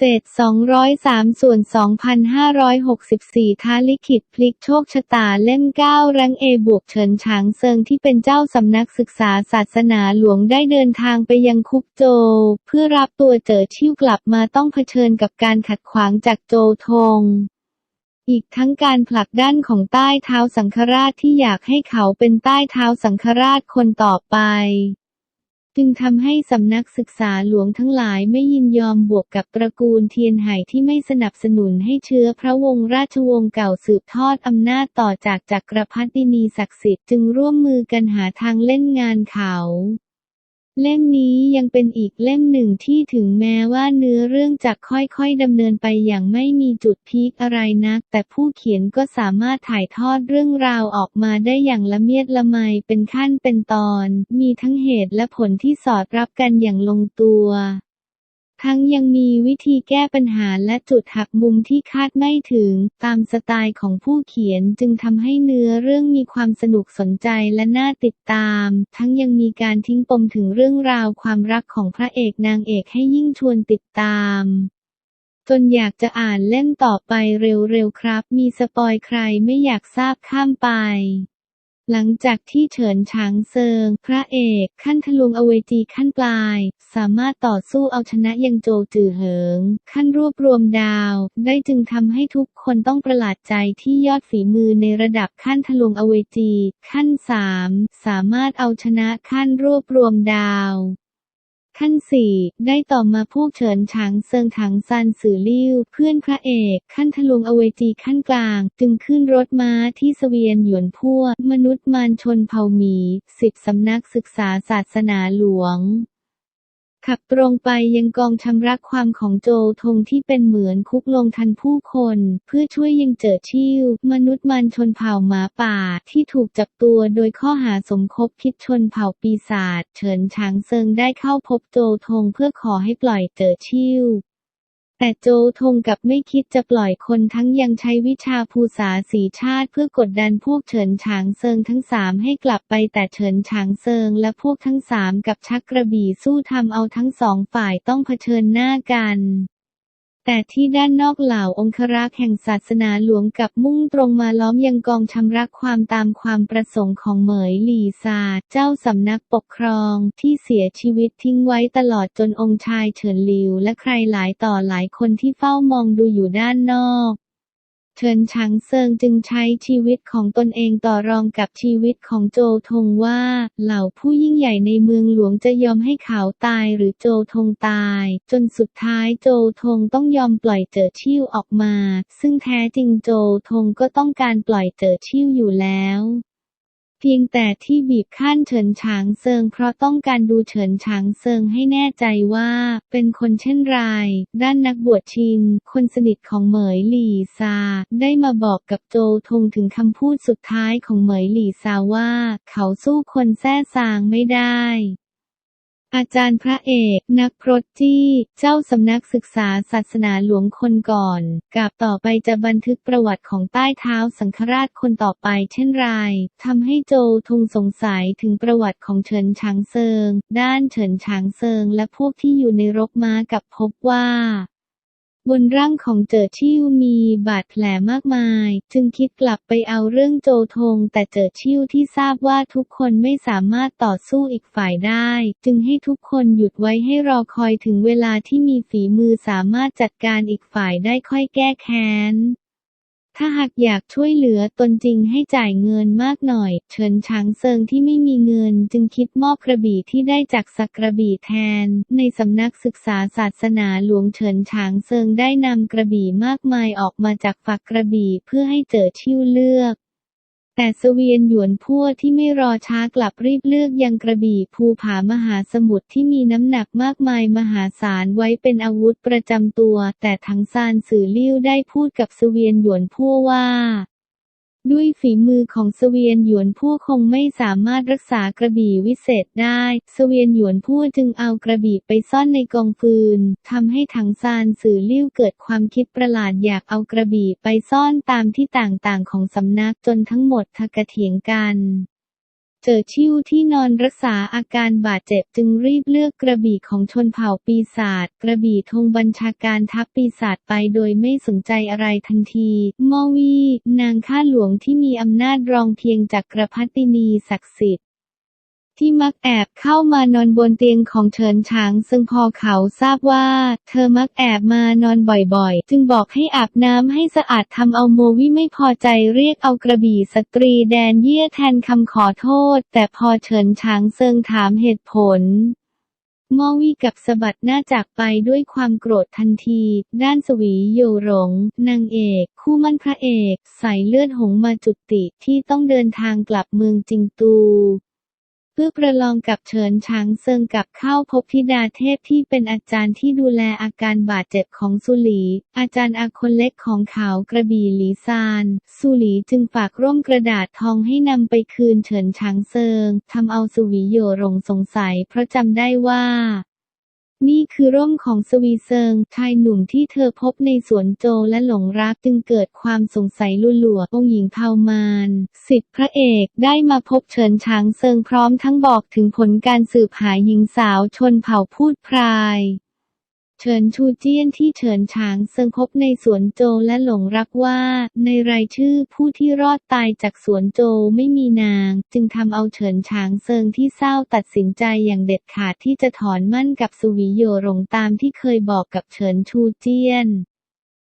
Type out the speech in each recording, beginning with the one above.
เศษ 203 ส่วน 2,564 ท้าลิขิตพลิกโชคชะตาเล่ม 9 รังเอบวกเฉินฉางเซิงที่เป็นเจ้าสำนักศึกษาศาสนาหลวงได้เดินทางไปยังคุกโจ เพื่อรับตัวเจอชิ่วกลับมาต้องเผชิญกับการขัดขวางจากโจทงอีกทั้งการผลักดันของใต้เท้าสังฆราชที่อยากให้เขาเป็นใต้เท้าสังฆราชคนต่อไป จึงทำให้สำนักศึกษาหลวงทั้งหลายไม่ยินยอมบวกกับตระกูลเทียนไห่ที่ไม่สนับสนุนให้เชื้อพระวงศ์ราชวงศ์เก่าสืบทอดอำนาจต่อจากจักรพรรดินีศักดิ์สิทธิ์จึงร่วมมือกันหาทางเล่นงานเขา เล่มนี้ยังเป็นอีกเล่มหนึ่งที่ถึงแม้ว่าเนื้อเรื่องจะค่อยๆดำเนินไปอย่างไม่มีจุดพีคอะไรนัก แต่ผู้เขียนก็สามารถถ่ายทอดเรื่องราวออกมาได้อย่างละเมียดละไมเป็นขั้นเป็นตอน มีทั้งเหตุและผลที่สอดรับกันอย่างลงตัว ทั้งยังมีวิธีแก้ปัญหาและจุดหักมุมที่คาดไม่ถึง ตามสไตล์ของผู้เขียนจึงทำให้เนื้อเรื่องมีความสนุกสนใจและน่าติดตาม ทั้งยังมีการทิ้งปมถึงเรื่องราวความรักของพระเอกนางเอกให้ยิ่งชวนติดตามจนอยากจะอ่านเล่มต่อไปเร็วๆครับ มีสปอยใครไม่อยากทราบข้ามไป หลังจากที่เฉินฉางเซิง พระเอกขั้นทะลวงอเวจีขั้นปลาย สามารถต่อสู้เอาชนะยังโจจือเหิง ขั้นรวบรวมดาว ได้จึงทำให้ทุกคนต้องประหลาดใจที่ยอดฝีมือในระดับขั้นทะลวงอเวจี ขั้นสามสามารถเอาชนะขั้นรวบรวมดาว ขั้นสี่ได้ต่อมาพูกเฉินฉางเซิงถังซันสือลิ่วเพื่อนพระเอก ขั้นทะลวงอเวจีขั้นกลาง จึงขึ้นรถม้าที่สเสวียนหยวนพั่วมนุษย์มารชนเผ่าหมีสิบสำนักศึกษาศาสนาหลวง ขับตรงไปยังกองชำระความของโจวทงที่เป็นเหมือนคุกลงทันผู้คน เพื่อช่วยยังเจอชิวมนุษย์มันชนเผ่าหมาป่าที่ถูกจับตัวโดยข้อหาสมคบคิดชนเผ่าปีศาจเฉินฉางเซิงได้เข้าพบโจวทงเพื่อขอให้ปล่อยเจอชิว แต่โจทงกับไม่คิดจะปล่อยคนทั้งยังใช้วิชาภูษาสีชาติเพื่อกดดันพวกเฉินฉางเซิงทั้งสามให้กลับไปแต่เฉินฉางเซิงและพวกทั้งสามกับชักกระบี่สู้ทำเอาทั้งสองฝ่ายต้องเผชิญหน้ากัน แต่ที่ด้านนอกเหล่าองครักษ์แห่งศาสนาหลวงกับมุ่งตรงมาล้อมยังกองชำระความตามความประสงค์ของเหมยหลี่ซาเจ้าสำนักปกครองที่เสียชีวิตทิ้งไว้ตลอดจนองค์ชายเฉินหลิวและใครหลายต่อหลายคนที่เฝ้ามองดูอยู่ด้านนอก เฉินฉางเซิงจึงใช้ชีวิตของตนเองต่อรองกับชีวิตของโจทงว่า เหล่าผู้ยิ่งใหญ่ในเมืองหลวงจะยอมให้เขาตายหรือโจทงตาย จนสุดท้ายโจทงต้องยอมปล่อยเจอชิ่วออกมา ซึ่งแท้จริงโจทงก็ต้องการปล่อยเจอชิ่วอยู่แล้ว เพียงแต่ที่บีบขั้นเฉินฉางเซิงเพราะต้องการดูเฉินฉางเซิงให้แน่ใจว่า เป็นคนเช่นไรด้านนักบวชชิน คนสนิทของเหมยหลี่ซา ได้มาบอกกับโจทงถึงคำพูดสุดท้ายของเหมยหลี่ซาว่า เขาสู้คนแท้ซางไม่ได้ อาจารย์พระเอก นักพรตจี้ เจ้าสำนักศึกษาศาสนาหลวงคนก่อน กับต่อไปจะบันทึกประวัติของใต้เท้าสังฆราชคนต่อไปเช่นไรทำให้โจทงสงสัยถึงประวัติของเฉินช้างเซิง ด้านเฉินช้างเซิงและพวกที่อยู่ในรกม้ากับพบว่า บนร่างของเจอชิ่วมีบาดแผลมากมาย จึงคิดกลับไปเอาเรื่องโจทง แต่เจอชิ่วที่ทราบว่าทุกคนไม่สามารถต่อสู้อีกฝ่ายได้ จึงให้ทุกคนหยุดไว้ให้รอคอยถึงเวลาที่มีฝีมือสามารถจัดการอีกฝ่ายได้ค่อยแก้แค้น ถ้าหากอยากช่วยเหลือตนจริงให้จ่ายเงินมากหน่อย เฉินช้างเซิงที่ไม่มีเงินจึงคิดมอบกระบี่ที่ได้จากสักกระบี่แทน ในสำนักศึกษาศาสนาหลวงเฉินช้างเซิงได้นำกระบี่มากมายออกมาจากฝักกระบี่เพื่อให้เจอชิ่วเลือก แต่สเวียนหยวนพั่วที่ไม่รอช้ากลับรีบเลือกยังกระบี่ภูผามหาสมุทรที่มีน้ำหนักมากมายมหาศาลไว้เป็นอาวุธประจำตัว แต่ทั้งซานสื่อลิ้วได้พูดกับสเวียนหยวนพั่วว่า ด้วยฝีมือของสเวียนหยวนผู้คงไม่สามารถรักษากระบี่วิเศษได้ สเวียนหยวนผู้จึงเอากระบี่ไปซ่อนในกองฟืนทำให้ถังซานสื่อลิ้วเกิดความคิดประหลาดอยากเอากระบี่ไปซ่อนตามที่ต่างๆของสำนักจนทั้งหมดทะกะเถียงกัน เจอชิ่วที่นอนรักษาอาการบาดเจ็บจึงรีบเลือกกระบี่ของชนเผ่าปีศาจกระบี่ธงบัญชาการทัพปีศาจไปโดยไม่สนใจอะไรทันทีมอวี นางข้าหลวงที่มีอำนาจรองเพียงจากกระพัตินีศักดิ์สิทธิ์ ที่มักแอบเข้ามานอนบนเตียงของเฉินฉาง ซึ่งพอเขาทราบว่า เธอมักแอบมานอนบ่อยๆ จึงบอกให้อาบน้ำให้สะอาดทำเอาโมวิไม่พอใจเรียกเอากระบี่สตรีแดนเยี่ยแทนคำขอโทษ แต่พอเฉินฉางเซิงถามเหตุผลมอวีกับสะบัดหน้าจากไปด้วยความโกรธทันที ด้านสวีโยหลงนางเอก คู่มั่นพระเอกใส่เลือดหงมาจุติที่ต้องเดินทางกลับเมืองจิงตู พื่อประลองกับเฉินช้างเซิงกับเข้าพบธิดาเทพที่เป็นอาจารย์ที่ดูแลอาการบาดเจ็บของสุหลี อาจารย์อาคนเล็กของเขากระบี่หลีซาน สุหลีจึงฝากร่มกระดาษทองให้นำไปคืนเฉินช้างเซิงทำเอาสุวิโยหลงสงสัยเพราะจำได้ว่า นี่คือร่มของสวีเซิง ชายหนุ่มที่เธอพบในสวนโจและหลงรักจึงเกิดความสงสัยลุ่หลัวองหญิงเผามานสิทธิพระเอกได้มาพบเฉินช้างเซิงพร้อมทั้งบอกถึงผลการสืบหาหญิงสาวชนเผ่าพูดพราย เฉินชูเจี้ยนที่เฉินฉางเซิงพบในสวนโจและหลงรักว่า ในรายชื่อผู้ที่รอดตายจากสวนโจไม่มีนาง จึงทำเอาเฉินฉางเซิงที่เศร้าตัดสินใจอย่างเด็ดขาดที่จะถอนมั่นกับสวีโยหลงตามที่เคยบอกกับเฉินชูเจี้ยน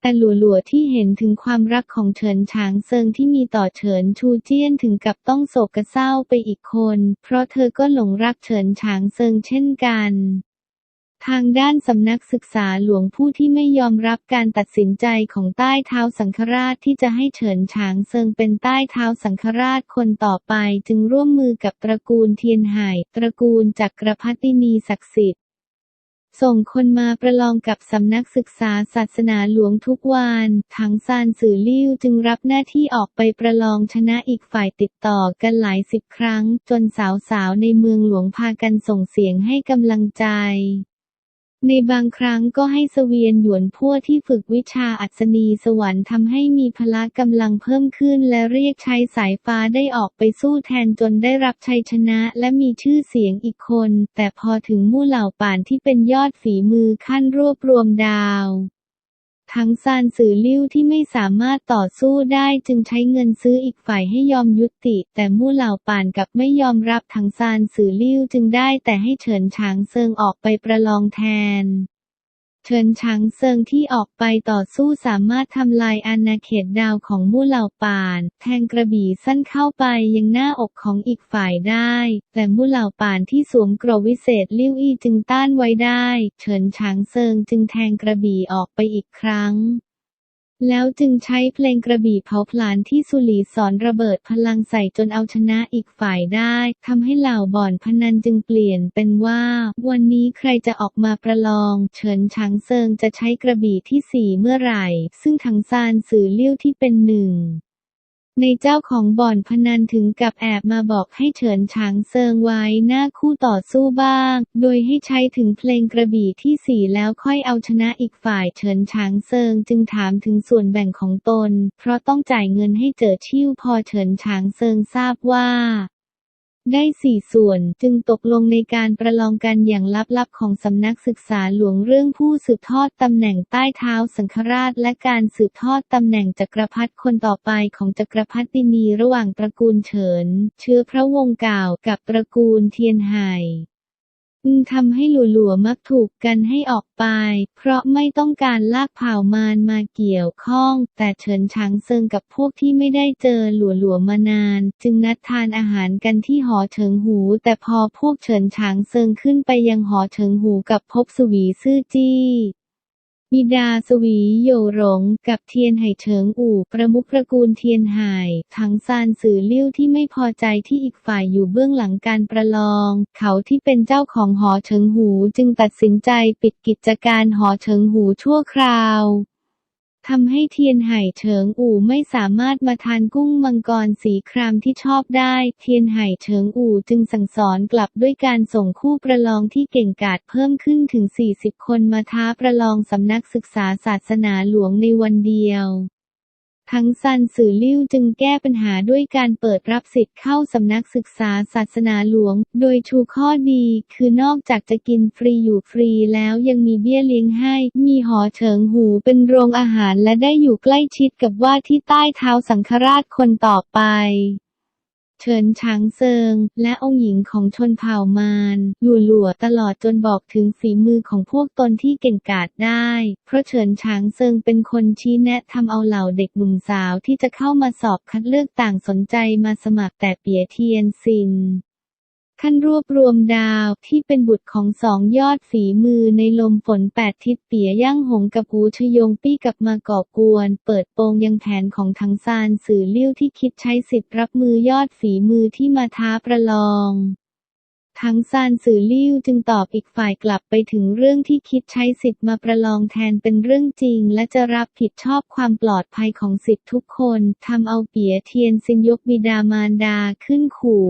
แต่หลัวๆที่เห็นถึงความรักของเฉินฉางเซิงที่มีต่อเฉินชูเจี้ยนถึงกับต้องโศกเศร้าไปอีกคน เพราะเธอก็หลงรักเฉินฉางเซิงเช่นกัน ทางด้านสำนักศึกษาหลวงผู้ที่ไม่ยอมรับการตัดสินใจของใต้เท้าสังฆราชที่จะให้เฉินฉางเซิงเป็นใต้เท้าสังฆราชคนต่อไปจึงร่วมมือกับตระกูลเทียนไห่ตระกูลจักรพรรดินีศักดิ์สิทธิ์ ส่งคนมาประลองกับสำนักศึกษาศาสนาหลวงทุกวันถังซานสื่อลิ่วจึงรับหน้าที่ออกไปประลองชนะอีกฝ่ายติดต่อกันหลายสิบครั้ง จนสาวๆในเมืองหลวงพากันส่งเสียงให้กำลังใจ ในบางครั้งก็ให้สเวียนหยวนพั่วที่ฝึกวิชาอัศนีสวรรค์ทำให้มีพละกำลังเพิ่มขึ้นและเรียกใช้สายฟ้าได้ออกไปสู้แทนจนได้รับชัยชนะและมีชื่อเสียงอีกคน แต่พอถึงมู่เหล่าป่านที่เป็นยอดฝีมือขั้นรวบรวมดาว ทั้งซานสื่อลิ้วที่ไม่สามารถต่อสู้ได้จึงใช้เงินซื้ออีกฝ่ายให้ยอมยุติ แต่มู่เหล่าป่านกับไม่ยอมรับทั้งซานสื่อลิ้วจึงได้แต่ให้เฉินฉางเซิงออกไปประลองแทน เฉินฉางเซิงที่ออกไปต่อสู้สามารถทำลายอาณาเขตดาวของมู่เหล่าป่าน แทงกระบี่สั้นเข้าไปยังหน้าอกของอีกฝ่ายได้ แต่มู่เหล่าป่านที่สวมกรวิเศษลิ้วอี้จึงต้านไว้ได้ เฉินฉางเซิงจึงแทงกระบี่ออกไปอีกครั้ง แล้วจึงใช้เพลงกระบี่เผาผลาญที่สุลีสอนระเบิดพลังใส่จนเอาชนะอีกฝ่ายได้ทำให้เหล่าบ่อนพนันจึงเปลี่ยนเป็นว่า วันนี้ใครจะออกมาประลอง เฉินฉางเซิงจะใช้กระบี่ที่สี่เมื่อไหร่ ซึ่งทังซานสื่อเลี้ยวที่เป็นหนึ่ง ในเจ้าของบ่อนพนันถึงกับแอบมาบอกให้เฉินฉางเซิงไว้หน้าคู่ต่อสู้บ้าง โดยให้ใช้ถึงเพลงกระบี่ที่สี่แล้วค่อยเอาชนะอีกฝ่ายเฉินฉางเซิงจึงถามถึงส่วนแบ่งของตน เพราะต้องจ่ายเงินให้เจอชิ่วพอเฉินฉางเซิงทราบว่า ได้สี่ส่วนจึงตกลงในการประลองกันอย่างลับๆของสำนักศึกษาหลวงเรื่องผู้สืบทอดตำแหน่งใต้เท้าสังฆราช และการสืบทอดตำแหน่งจักรพรรดิคนต่อไปของจักรพรรดินีระหว่างตระกูลเฉิน เชื้อพระวงศ์เก่ากับตระกูลเทียนไห่ จึงทำให้หลัวๆมักถูกกันให้ออกไป เพราะไม่ต้องการลากเผ่ามารมาเกี่ยวข้อง แต่เฉินฉางเซิงกับพวกที่ไม่ได้เจอหลัวหลวมานาน จึงนัดทานอาหารกันที่หอเฉิงหู แต่พอพวกเฉินฉางเซิงขึ้นไปยังหอเฉิงหูกับพบสวีซื่อจี้ บิดาสวีโยหลงกับเทียนไห่เฉิงอู่ประมุขตระกูลเทียนไห่ทั้งซานสื่อลิ่วที่ไม่พอใจที่อีกฝ่ายอยู่เบื้องหลังการประลอง เขาที่เป็นเจ้าของหอเฉิงหูจึงตัดสินใจปิดกิจการหอเฉิงหูชั่วคราว ทำให้เทียนไห่เฉิงอู่ไม่สามารถมาทานกุ้งมังกรสีครามที่ชอบได้ เทียนไห่เฉิงอู่จึงสั่งสอนกลับด้วยการส่งคู่ประลองที่เก่งกาจเพิ่มขึ้นถึง 40 คนมาท้าประลองสำนักศึกษาศาสนาหลวงในวันเดียว ทั้งซันสื่อลิ่วจึงแก้ปัญหาด้วยการเปิดรับสิทธิ์เข้าสำนักศึกษาศาสนาหลวง โดยชูข้อดี คือนอกจากจะกินฟรีอยู่ฟรีแล้วยังมีเบี้ยเลี้ยงให้ มีหอเฉิงหูเป็นโรงอาหารและได้อยู่ใกล้ชิดกับว่าที่ใต้เท้าสังฆราชคนต่อไป เฉินฉางเซิง และองค์หญิงของชนเผ่ามารหลัวหลัวตลอดจนบอกถึงฝีมือของพวกตนที่เก่งกาจได้ เพราะเฉินฉางเซิงเป็นคนชี้แนะทำเอาเหล่าเด็กหนุ่มสาวที่จะเข้ามาสอบคัดเลือกต่างสนใจมาสมัครแต่เปียเทียนซิน ขั้นรวบรวมดาวที่เป็นบุตรของสองยอดฝีมือในลมฝนแปดทิศเปียย่างหงกับหูชยงปี้กับมาก่อกวน เปิดโปงยังแผนของทังซานสื่อเลี้ยวที่คิดใช้สิทธิ์รับมือยอดฝีมือที่มาท้าประลองทั้งซานสื่อลิ่วจึงตอบอีกฝ่ายกลับไปถึงเรื่องที่คิดใช้สิทธิ์มาประลองแทนเป็นเรื่องจริง และจะรับผิดชอบความปลอดภัยของสิทธิ์ทุกคนทำเอาเปียเทียนซินยกบิดามารดาขึ้นขู่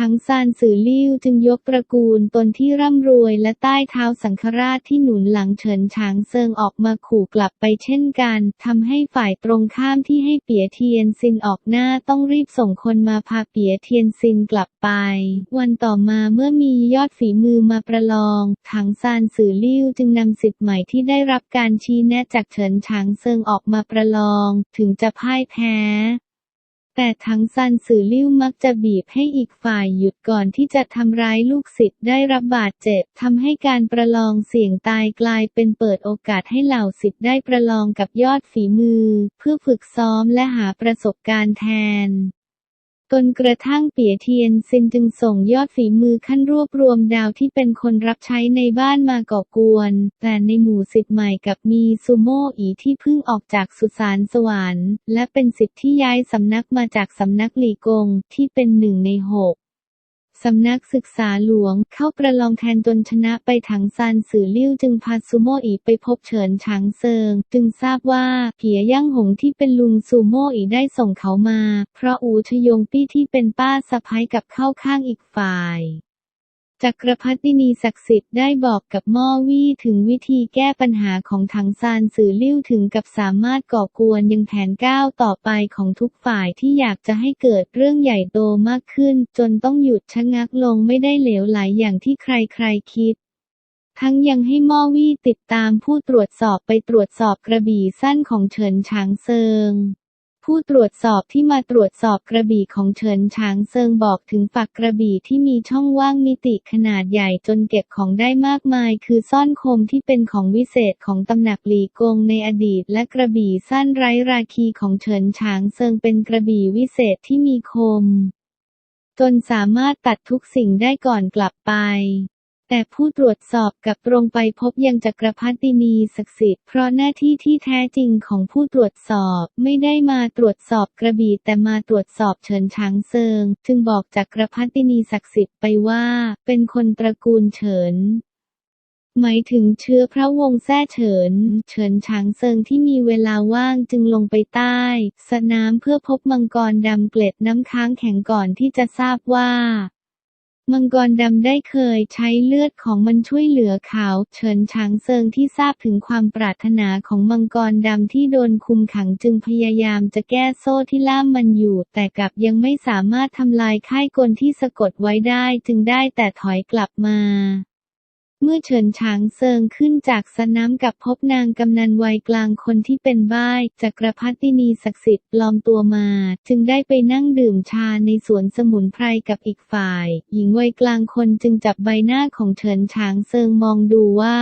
ทั้งซานสื่อลิ่วจึงยกตระกูลตนที่ร่ำรวยและใต้เท้าสังฆราชที่หนุนหลังเฉินฉางเซิงออกมาขู่กลับไปเช่นกันทำให้ฝ่ายตรงข้ามที่ให้เปียเทียนซินออกหน้าต้องรีบส่งคนมาพาเปียเทียนซินกลับไป วันต่อมาเมื่อมียอดฝีมือมาประลอง ถังซานสื่อลิ่วจึงนำสิทธิ์ใหม่ที่ได้รับการชี้แนะจากเฉินฉางเซิงออกมาประลอง ถึงจะพ่ายแพ้ แต่ทั้งซันสื่อลิ้วมักจะบีบให้อีกฝ่ายหยุดก่อนที่จะทำร้ายลูกศิษย์ได้รับบาดเจ็บทำให้การประลองเสี่ยงตายกลายเป็นเปิดโอกาสให้เหล่าศิษย์ได้ประลองกับยอดฝีมือ เพื่อฝึกซ้อมและหาประสบการณ์แทน จนกระทั่งเปียเทียนซินจึงส่งยอดฝีมือขั้นรวบรวมดาวที่เป็นคนรับใช้ในบ้านมาก่อกวน แต่ในหมู่สิทธิ์ใหม่กับมีซูโม่อีที่เพิ่งออกจากสุสานสวรรค์ และเป็นสิทธิ์ที่ย้ายสำนักมาจากสำนักหลีกงที่เป็นหนึ่งในหก สำนักศึกษาหลวงเข้าประลองแทนตนชนะไปถังซานสื่อลิ้วจึงพาซูโม่อีไปพบเฉินฉางเซิง จึงทราบว่าเผียย่างหงที่เป็นลุงซูโม่อีได้ส่งเขามา เพราะอูชยงปี้ที่เป็นป้าสะพ้ายกับเข้าข้างอีกฝ่าย จักรพรรดินีศักดิ์สิทธิ์ได้บอกกับม่อวี่ถึงวิธีแก้ปัญหาของถังซานสื่อลิ่วถึงกับสามารถก่อกวนยังแผนก้าวต่อไปของทุกฝ่ายที่อยากจะให้เกิดเรื่องใหญ่โตมากขึ้น จนต้องหยุดชะงักลงไม่ได้เหลวไหลอย่างที่ใครๆคิดทั้งยังให้ม่อวี่ติดตามผู้ตรวจสอบไปตรวจสอบกระบี่สั้นของเฉินฉางเซิง ผู้ตรวจสอบที่มาตรวจสอบกระบี่ของเฉินฉางเซิงบอกถึงฝักกระบี่ที่มีช่องว่างมิติขนาดใหญ่จนเก็บของได้มากมาย คือซ่อนคมที่เป็นของวิเศษของตำหนักหลีกงในอดีต และกระบี่สั้นไร้ราคีของเฉินฉางเซิงเป็นกระบี่วิเศษที่มีคม จนสามารถตัดทุกสิ่งได้ก่อนกลับไป แต่ผู้ตรวจสอบกลับตรงไปพบยังจักรพรรดินีศักดิ์สิทธิ์เพราะหน้าที่ที่แท้จริงของผู้ตรวจสอบไม่ได้มาตรวจสอบกระบี่แต่มาตรวจสอบเฉินช้างเซิง จึงบอกจักรพรรดินีศักดิ์สิทธิ์ไปว่า เป็นคนตระกูลเฉินหมายถึงเชื้อพระวงศ์แท้เฉิน เฉินฉางเซิงที่มีเวลาว่างจึงลงไปใต้ สน้ำเพื่อพบมังกรดำเกล็ดน้ำค้างแข็งก่อนที่จะทราบว่า มังกรดำได้เคยใช้เลือดของมันช่วยเหลือเขาเฉินฉางเซิงที่ทราบถึงความปรารถนาของมังกรดำที่โดนคุมขังจึงพยายามจะแก้โซ่ที่ล่ามมันอยู่ แต่กลับยังไม่สามารถทำลายค่ายกลที่สะกดไว้ได้จึงได้แต่ถอยกลับมา เมื่อเฉินฉางเซิงขึ้นจากสระน้ำกับพบนางกำนันวัยกลางคนที่เป็นบ้ายจักรพรรดินีศักดิ์สิทธิ์ปลอมตัวมา จึงได้ไปนั่งดื่มชาในสวนสมุนไพรกับอีกฝ่าย หญิงวัยกลางคนจึงจับใบหน้าของเฉินฉางเซิงมองดูว่า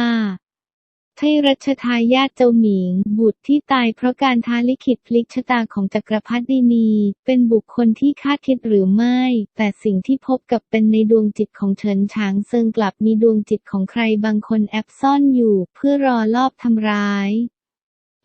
ให้รัชทายาทเจ้าหมิง บุตรที่ตายเพราะการท้าลิขิตพลิกชะตาของจักรพรรดินี เป็นบุคคลที่คาดคิดหรือไม่ แต่สิ่งที่พบกับเป็นในดวงจิตของเฉินฉางเซิงกลับมีดวงจิตของใครบางคนแอบซ่อนอยู่ เพื่อรอลอบทำร้าย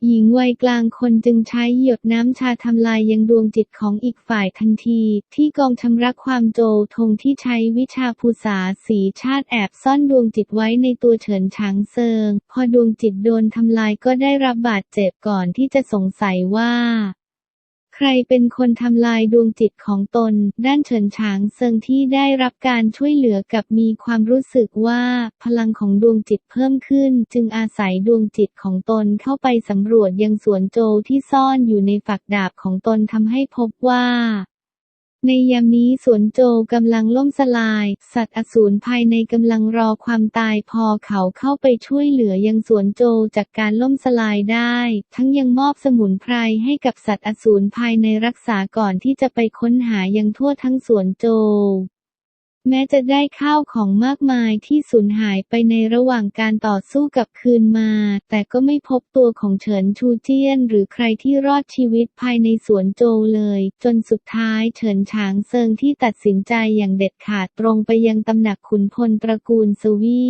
หญิงวัยกลางคนจึงใช้หยดน้ำชาทำลายยังดวงจิตของอีกฝ่ายทันที ที่กองชำระความโจทงที่ใช้วิชาภูษาสีชาติแอบซ่อนดวงจิตไว้ในตัวเฉินช้างเซิง พอดวงจิตโดนทำลายก็ได้รับบาดเจ็บก่อนที่จะสงสัยว่า ใครเป็นคนทำลายดวงจิตของตน ด้านเฉินฉางเซิงที่ได้รับการช่วยเหลือกับมีความรู้สึกว่า พลังของดวงจิตเพิ่มขึ้น จึงอาศัยดวงจิตของตนเข้าไปสำรวจยังสวนโจวที่ซ่อนอยู่ในฝักดาบของตนทำให้พบว่า ในยามนี้สวนโจกำลังล่มสลาย สัตว์อสูรภายในกำลังรอความตายพอเขาเข้าไปช่วยเหลือยังสวนโจจากการล่มสลายได้ ทั้งยังมอบสมุนไพรให้กับสัตว์อสูรภายในรักษาก่อนที่จะไปค้นหายังทั่วทั้งสวนโจ แม้จะได้ข้าวของมากมายที่สูญหายไปในระหว่างการต่อสู้กับคืนมา แต่ก็ไม่พบตัวของเฉินชูเจี้ยน หรือใครที่รอดชีวิตภายในสวนโจเลย จนสุดท้ายเฉินฉางเซิงที่ตัดสินใจอย่างเด็ดขาดตรงไปยังตำหนักขุนพลตระกูลสวี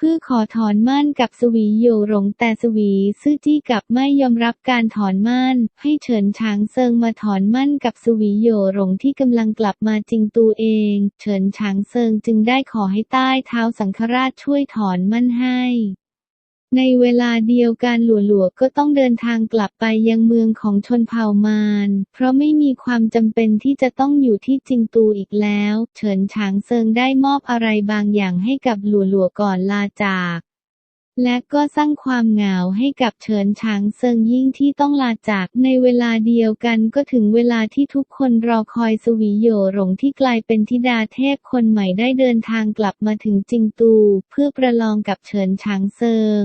เพื่อขอถอนมั่นกับสวีโยหลงแต่สวีซื่อจี้กับไม่ยอมรับการถอนมั่น ให้เฉินฉางเซิงมาถอนมั่นกับสวีโยหลงที่กำลังกลับมาจริงตัวเอง เฉินฉางเซิงจึงได้ขอให้ใต้เท้าสังฆราชช่วยถอนมั่นให้ ในเวลาเดียวกันหลัวๆก็ต้องเดินทางกลับไปยังเมืองของชนเผ่ามาร เพราะไม่มีความจำเป็นที่จะต้องอยู่ที่จิงตูอีกแล้ว เฉินฉางเซิงได้มอบอะไรบางอย่างให้กับหลัวๆก่อนลาจาก และก็สร้างความเหงาให้กับเฉินฉางเซิงยิ่งที่ต้องลาจากในเวลาเดียวกันก็ถึงเวลาที่ทุกคนรอคอยสวีโยหลงที่กลายเป็นธิดาเทพคนใหม่ได้เดินทางกลับมาถึงจิงตู เพื่อประลองกับเฉินฉางเซิง